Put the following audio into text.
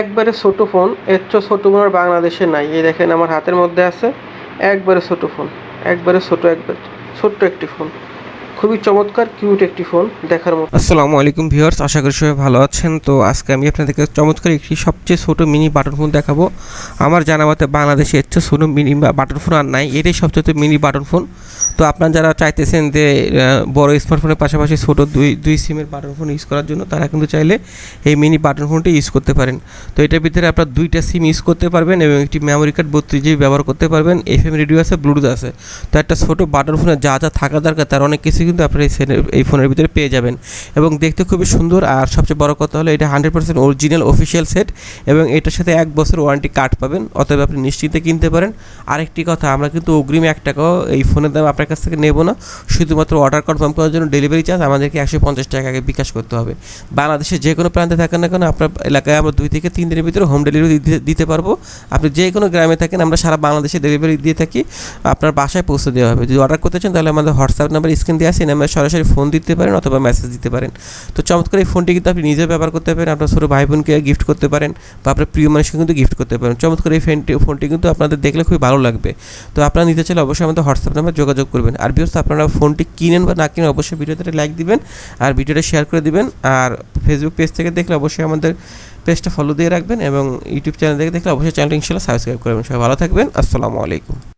একবারে ছোটো ফোন, এর চেয়ে ছোটো ফোন আর বাংলাদেশে নাই। এই দেখেন আমার হাতের মধ্যে আছে, একবারে ছোটো ফোন, একবারে ছোটো, একবার ছোট্ট একটি ফোন। খুবই চমৎকার, কিউট একটি ফোন, দেখার মতো। আসসালামু আলাইকুম ভিউয়ার্স, আশা করি সবাই ভালো আছেন। তো আজকে আমি আপনাদেরকে চমৎকার একটি সবচেয়ে ছোটো মিনি বাটন ফোন দেখাবো। আমার জানা মতে বাংলাদেশে এর চেয়ে ছোটো মিনি বাটন ফোন আর নাই, এটাই সবচেয়ে মিনি বাটন ফোন। তো আপনারা যারা চাইতেছেন যে বড় স্মার্টফোনের পাশাপাশি ছোটো দুই দুই সিমের বাটন ফোন ইউজ করার জন্য, তারা কিন্তু চাইলে এই মিনি বাটন ফোনটি ইউজ করতে পারেন। তো এটার ভিতরে আপনার দুইটা সিম ইউজ করতে পারবেন এবং একটি মেমোরি কার্ড বত্রিশ জিবি ব্যবহার করতে পারবেন। এফ এম রেডিও আছে ব্লুটুথ আছে। তো একটা ছোটো বাটন ফোনে যা যা থাকা দরকার, তার অনেক কিছু কিন্তু আপনার এই এই ফোনের ভিতরে পেয়ে যাবেন। এবং দেখতে খুবই সুন্দর, আর সবচেয়ে বড় কথা হলো, এটা hundred percent original official set এবং এটার সাথে এক বছর ওয়ারেন্টি কার্ড পাবেন। অতএব আপনি নিশ্চিন্তে কিনতে পারেন। আরেকটি কথা, আমরা কিন্তু অগ্রিম এক টাকাও এই ফোনের দাম আপনার কাছ থেকে নেব না। শুধুমাত্র অর্ডার কনফার্ম করার জন্য ডেলিভারি চার্জ আমাদেরকে একশো পঞ্চাশ টাকা আগে বিকাশ করতে হবে। বাংলাদেশের যে কোনো প্রান্তে থাকেন না কেন, আপনার এলাকায় আমরা দুই থেকে তিন দিনের ভিতরে হোম ডেলিভারি দিতে- পারব। আপনি যে কোনো গ্রামে থাকেন, আমরা সারা বাংলাদেশে ডেলিভারি দিয়ে থাকি। আপনার বাসায় পৌঁছে দেওয়া হবে। যদি অর্ডার করতে চান, তাহলে আমাদের হোয়াটসঅ্যাপ নাম্বার স্ক্রিন দিয়ে আসেন আমরা সরাসরি ফোন দিতে পারেন অথবা মেসেজ দিতে পারেন। তো চমৎকার এই ফোনটি কিন্তু আপনি নিজে ব্যবহার করতে পারেন, আপনার ছোটো ভাই বোনকে গিফট করতে পারেন বা আপনার প্রিয় মানুষকে কিন্তু গিফট করতে পারেন। চমৎকার এই ফোনটি ফোনটি কিন্তু আপনাদের দেখলে খুবই ভালো লাগবে। তো আপনারা নিতে চাইলে অবশ্যই আমাদের হোয়াটসঅ্যাপ নাম্বার যোগাযোগ করবেন। আর বিহস্ত আপনারা ফোনটি কিনেন বা না কিনেন, অবশ্যই ভিডিওতে লাইক দিবেন আর ভিডিওটা শেয়ার করে দিবেন। আর ফেসবুক পেজ থেকে দেখলে অবশ্যই আমাদের পেজটা ফলো দিয়ে রাখবেন এবং ইউটিউব চ্যানেল থেকে দেখলে অবশ্যই চ্যানেলটি ইনশাল্লাহ সাবস্ক্রাইব করবেন সবাই ভালো থাকবেন। আসসালামু আলাইকুম।